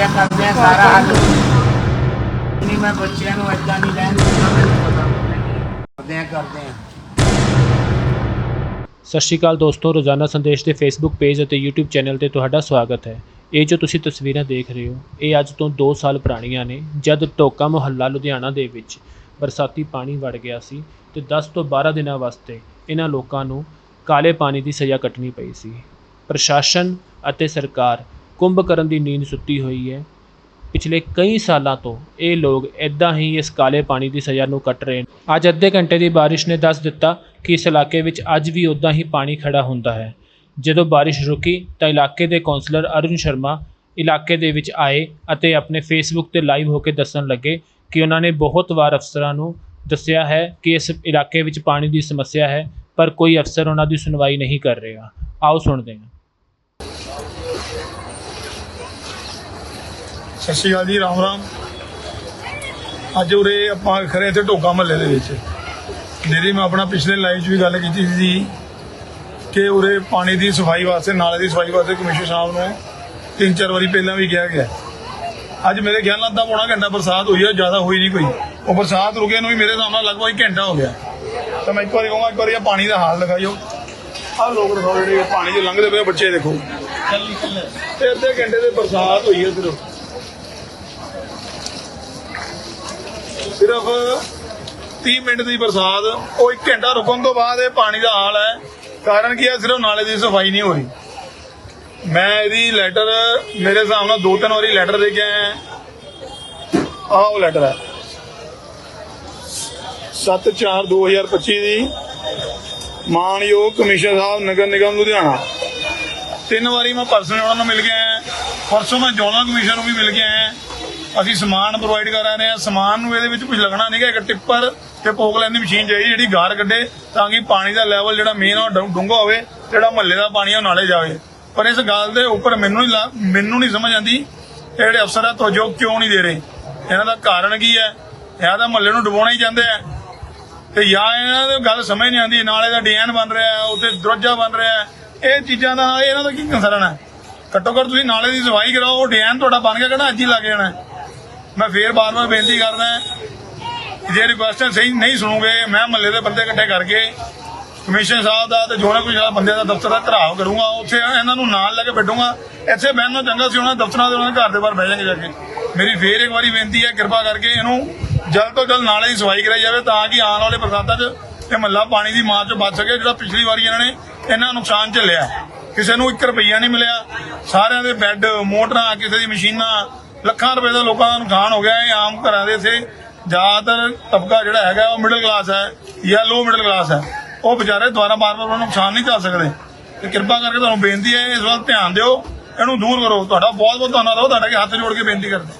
ਕਰਦੇ ਕਰਦੇ ਆ, ਸਾਰਾ ਹੱਲ ਨਹੀਂ, ਮੈਂ ਬੱਚਿਆਂ ਨੂੰ ਏਦਾਂ ਨਹੀਂ ਰਹਿਣ ਦਿੰਦਾ, ਮੈਨੂੰ ਪਤਾ ਕਰਦੇ ਆ ਕਰਦੇ ਆ। ਸਤਿ ਸ਼੍ਰੀ ਅਕਾਲ ਦੋਸਤੋ, ਰੋਜ਼ਾਨਾ ਸੰਦੇਸ਼ ਦੇ ਫੇਸਬੁੱਕ ਪੇਜ ਅਤੇ YouTube ਚੈਨਲ ਤੇ ਤੁਹਾਡਾ ਸਵਾਗਤ ਹੈ। ਇਹ ਜੋ ਤੁਸੀਂ ਤਸਵੀਰਾਂ ਦੇਖ ਰਹੇ ਹੋ, ਇਹ ਅੱਜ ਤੋਂ 2 ਸਾਲ ਪੁਰਾਣੀਆਂ ਨੇ, ਜਦ ਟੋਕਾ ਮੁਹੱਲਾ ਲੁਧਿਆਣਾ ਦੇ ਵਿੱਚ ਬਰਸਾਤੀ ਪਾਣੀ ਵੜ ਗਿਆ ਸੀ ਤੇ 10 ਤੋਂ 12 ਦਿਨਾਂ ਵਾਸਤੇ ਇਹਨਾਂ ਲੋਕਾਂ ਨੂੰ ਕਾਲੇ ਪਾਣੀ ਦੀ ਸਜ਼ਾ ਕੱਟਣੀ ਪਈ ਸੀ। ਪ੍ਰਸ਼ਾਸਨ ਅਤੇ ਸਰਕਾਰ ਕੁੰਭਕਰਨ ਦੀ ਨੀਂਦ ਸੁੱਤੀ ਹੋਈ ਹੈ। ਪਿਛਲੇ ਕਈ ਸਾਲਾਂ ਤੋਂ ਇਹ ਲੋਕ ਇਦਾਂ ਹੀ ਇਸ ਕਾਲੇ ਪਾਣੀ ਦੀ ਸਜ਼ਾ ਨੂੰ ਕੱਟ ਰਹੇ ਨੇ। ਅੱਜ ਅੱਧੇ ਘੰਟੇ ਦੀ ਬਾਰਿਸ਼ ਨੇ ਦੱਸ ਦਿੱਤਾ ਕਿ ਇਸ ਇਲਾਕੇ ਵਿੱਚ ਅੱਜ ਵੀ ਉਦਾਂ ਹੀ ਪਾਣੀ ਖੜਾ ਹੁੰਦਾ ਹੈ। ਜਦੋਂ ਬਾਰਿਸ਼ ਰੁਕੀ ਤਾਂ ਇਲਾਕੇ ਦੇ ਕੌਂਸਲਰ ਅਰੁਣ ਸ਼ਰਮਾ ਇਲਾਕੇ ਦੇ ਵਿੱਚ ਆਏ ਅਤੇ ਆਪਣੇ ਫੇਸਬੁੱਕ ਤੇ ਲਾਈਵ ਹੋ ਕੇ ਦੱਸਣ ਲੱਗੇ ਕਿ ਉਹਨਾਂ ਨੇ ਬਹੁਤ ਵਾਰ ਅਫਸਰਾਂ ਨੂੰ ਦੱਸਿਆ ਹੈ ਕਿ ਇਸ ਇਲਾਕੇ ਵਿੱਚ ਪਾਣੀ ਦੀ ਸਮੱਸਿਆ ਹੈ, ਪਰ ਕੋਈ ਅਫਸਰ ਉਹਨਾਂ ਦੀ ਸੁਣਵਾਈ ਨਹੀਂ ਕਰ ਰਿਹਾ। ਆਓ ਸੁਣਦੇ ਹਾਂ। ਸਤਿ ਸ਼੍ਰੀ ਅਕਾਲ ਜੀ, ਰਾਮ ਰਾਮ। ਅੱਜ ਉਰੇ ਆਪਾਂ ਖਰੇ ਇੱਥੇ ਢੋਕਾ ਮਹੱਲੇ ਦੇ ਵਿੱਚ। ਜਿਹੜੀ ਮੈਂ ਆਪਣਾ ਪਿਛਲੇ ਲਾਈਵ 'ਚ ਵੀ ਗੱਲ ਕੀਤੀ ਸੀ ਕਿ ਉਰੇ ਪਾਣੀ ਦੀ ਸਫ਼ਾਈ ਵਾਸਤੇ, ਨਾਲੇ ਦੀ ਸਫ਼ਾਈ ਵਾਸਤੇ ਕਮਿਸ਼ਨਰ ਸਾਹਿਬ ਨੂੰ ਤਿੰਨ ਚਾਰ ਵਾਰੀ ਪਹਿਲਾਂ ਵੀ ਕਿਹਾ ਗਿਆ। ਅੱਜ ਮੇਰੇ ਖਿਆਲ ਨਾਲ ਅੱਧਾ ਪੌਣਾ ਘੰਟਾ ਬਰਸਾਤ ਹੋਈ ਹੈ ਜ਼ਿਆਦਾ ਹੋਈ ਨਹੀਂ ਕੋਈ। ਉਹ ਬਰਸਾਤ ਰੁਕੇ ਨੂੰ ਵੀ ਮੇਰੇ ਹਿਸਾਬ ਨਾਲ ਲਗਭਗ ਇੱਕ ਘੰਟਾ ਹੋ ਗਿਆ। ਤਾਂ ਮੈਂ ਇੱਕ ਵਾਰੀ ਕਹਾਂਗਾ, ਇੱਕ ਵਾਰੀ ਇਹ ਪਾਣੀ ਦਾ ਹਾਲ ਦਿਖਾਇਓ। ਆਹ ਲੋਕ ਦਿਖਾਓ ਜਿਹੜੇ ਪਾਣੀ 'ਚ ਲੰਘਦੇ ਪਏ ਬੱਚੇ ਦੇਖੋ। ਤੇ ਅੱਧੇ ਘੰਟੇ ਦੇ ਬਰਸਾਤ ਹੋਈ ਹੈ ਸਿਰਫ ਸਿਰਫ 30 ਮਿੰਟ ਦੀ ਬਰਸਾਤ, ਉਹ 1 ਘੰਟਾ ਰੁਕਣ ਤੋਂ ਬਾਅਦ ਇਹ ਪਾਣੀ ਦਾ ਹਾਲ ਹੈ। ਕਾਰਨ ਕੀ ਹੈ? ਸਿਰਫ ਨਾਲੇ ਦੀ ਸਫ਼ਾਈ ਨਹੀਂ ਹੋ ਰਹੀ। ਮੈਂ ਇਹਦੀ ਲੈਟਰ ਮੇਰੇ ਹਿਸਾਬ ਨਾਲ ਦੋ ਤਿੰਨ ਵਾਰੀ ਲੈਟਰ ਦੇ ਕੇ ਆਇਆ ਆਹ ਉਹ ਲੈਟਰ ਹੈ। 7/4/2025 ਦੀ ਮਾਨਯੋਗ ਕਮਿਸ਼ਨਰ ਸਾਹਿਬ ਨਗਰ ਨਿਗਮ ਲੁਧਿਆਣਾ। ਤਿੰਨ ਵਾਰੀ ਮੈਂ ਪਰਸਨਲ ਉਹਨਾਂ ਨੂੰ ਮਿਲ ਗਿਆ ਆਇਆ ਪਰਸੋਂ ਮੈਂ ਜੋਨਲ ਕਮਿਸ਼ਨਰ ਨੂੰ ਵੀ ਮਿਲ ਗਿਆ ਆਇਆ ਅਸੀਂ ਸਮਾਨ ਪ੍ਰੋਵਾਈਡ ਕਰਾ ਰਹੇ ਹਾਂ। ਸਮਾਨ ਨੂੰ ਇਹਦੇ ਵਿੱਚ ਕੁਝ ਲੱਗਣਾ ਨਹੀਂਗਾ ਇੱਕ ਟਿੱਪਰ ਤੇ ਪੋਕਲੈਨ ਦੀ ਮਸ਼ੀਨ ਚਾਹੀਦੀ, ਜਿਹੜੀ ਗਾਰ ਕੱਢੇ, ਤਾਂ ਕਿ ਪਾਣੀ ਦਾ ਲੈਵਲ ਜਿਹੜਾ ਮੇਨ ਉਹ ਡੂੰਘਾ ਹੋਵੇ, ਜਿਹੜਾ ਮਹੱਲੇ ਦਾ ਪਾਣੀ ਆ ਉਹ ਨਾਲੇ ਜਾਵੇ। ਪਰ ਇਸ ਗੱਲ ਦੇ ਉੱਪਰ ਮੈਨੂੰ ਨਹੀਂ ਮੈਨੂੰ ਨਹੀਂ ਸਮਝ ਆਉਂਦੀ ਜਿਹੜੇ ਅਫਸਰ ਆ ਤੋਜੋ ਕਿਉਂ ਨਹੀਂ ਦੇ ਰਹੇ? ਇਹਨਾਂ ਦਾ ਕਾਰਨ ਕੀ ਹੈ? ਜਾਂ ਤਾਂ ਮਹੱਲੇ ਨੂੰ ਡੁਬਾਉਣਾ ਹੀ ਚਾਹੁੰਦੇ ਆ, ਤੇ ਜਾਂ ਇਹਨਾਂ ਦੀ ਗੱਲ ਸਮਝ ਨਹੀਂ ਆਉਂਦੀ, ਨਾਲੇ ਦਾ ਡਿਜ਼ਾਈਨ ਬਣ ਰਿਹਾ, ਉੱਥੇ ਦਰਵਾਜ਼ਾ ਬਣ ਰਿਹਾ। ਇਹ ਚੀਜ਼ਾਂ ਦਾ ਇਹਨਾਂ ਦਾ ਕੀ ਕੰਸਰਨ ਹੈ ਘੱਟੋ ਘੱਟ ਤੁਸੀਂ ਨਾਲੇ ਦੀ ਸਫ਼ਾਈ ਕਰਾਓ, ਉਹ ਡਿਜ਼ਾਈਨ ਤੁਹਾਡਾ ਬਣ ਗਿਆ, ਕਿਹੜਾ ਅੱਜ ਹੀ ਲੱਗ ਜਾਣਾ ਮੈਂ ਫੇਰ ਬਾਰ-ਬਾਰ ਬੇਨਤੀ ਕਰਦਾ ਜੇ ਰਿਕੁਐਸਟ ਸਹੀ ਨਹੀਂ ਸੁਣੂਗੇ, ਮੈਂ ਮਹੱਲੇ ਦੇ ਬੰਦੇ ਇਕੱਠੇ ਕਰਕੇ ਕਮਿਸ਼ਨ ਸਾਹਿਬ ਦਾ ਤੇ ਜੋਨਾ ਕੋਈ ਬੰਦੇ ਦਾ ਦਫ਼ਤਰ ਦਾ ਘਰਾਓ ਕਰੂੰਗਾ, ਉੱਥੇ ਇਹਨਾਂ ਨੂੰ ਨਾਲ ਲੈ ਕੇ ਬੈਠੂੰਗਾ। ਇੱਥੇ ਬਹਿਣ ਨਾਲ ਚੰਗਾ ਸੀ, ਉਹਨਾਂ ਦਫ਼ਤਰਾਂ ਦੇ, ਉਹਨਾਂ ਦੇ ਘਰ ਦੇ ਬਾਹਰ ਬਹਿ ਜਾਣਗੇ ਜਾ ਕੇ। ਮੇਰੀ ਫੇਰ ਇੱਕ ਵਾਰੀ ਬੇਨਤੀ ਹੈ, ਕਿਰਪਾ ਕਰਕੇ ਇਹਨੂੰ ਜਲਦ ਤੋਂ ਜਲਦ ਨਾਲੇ ਦੀ ਸਫ਼ਾਈ ਕਰਾਈ ਜਾਵੇ ਤਾਂ ਕਿ ਆਉਣ ਵਾਲੇ ਬਰਸਾਤਾਂ 'ਚ ਇਹ ਮਹੱਲਾ ਪਾਣੀ ਦੀ ਮਾਰ ਚ ਬਚ ਸਕੇ, ਜਿਹੜਾ ਪਿਛਲੀ ਵਾਰੀ ਇਹਨਾਂ ਨੇ ਇਹਨਾਂ ਨੁਕਸਾਨ ਝੱਲਿਆ। ਕਿਸੇ ਨੂੰ 1 ਰੁਪਈਆ ਨਹੀਂ ਮਿਲਿਆ। ਸਾਰਿਆਂ ਦੇ ਬੈੱਡ, ਮੋਟਰਾਂ, ਕਿਸੇ ਦੀ ਮਸ਼ੀਨਾਂ ਲੱਖਾਂ ਰੁਪਏ ਦਾ ਲੋਕਾਂ ਦਾ ਨੁਕਸਾਨ ਹੋ ਗਿਆ ਇਹ ਆਮ ਘਰਾਂ ਦੇ ਸੇ ਜ਼ਿਆਦਾਤਰ ਤਬਕਾ ਜਿਹੜਾ ਹੈਗਾ ਉਹ ਮਿਡਲ ਕਲਾਸ ਹੈ ਜਾਂ ਲੋ ਮਿਡਲ ਕਲਾਸ ਹੈ। ਉਹ ਵਿਚਾਰੇ ਦੁਬਾਰਾ ਬਾਰ-ਬਾਰ ਉਹਨਾਂ ਨੂੰ ਨੁਕਸਾਨ ਨਹੀਂ ਕਰ ਸਕਦੇ। ਤੇ ਕਿਰਪਾ ਕਰਕੇ ਤੁਹਾਨੂੰ ਬੇਨਤੀ ਹੈ, ਇਸ ਵੱਲ ਧਿਆਨ ਦਿਓ, ਇਹਨੂੰ ਦੂਰ ਕਰੋ। ਤੁਹਾਡਾ ਬਹੁਤ ਬਹੁਤ ਧੰਨਵਾਦ ਹੋ ਤੁਹਾਡਾ ਕਿ ਹੱਥ ਜੋੜ ਕੇ ਬੇਨਤੀ ਕਰਦੇ।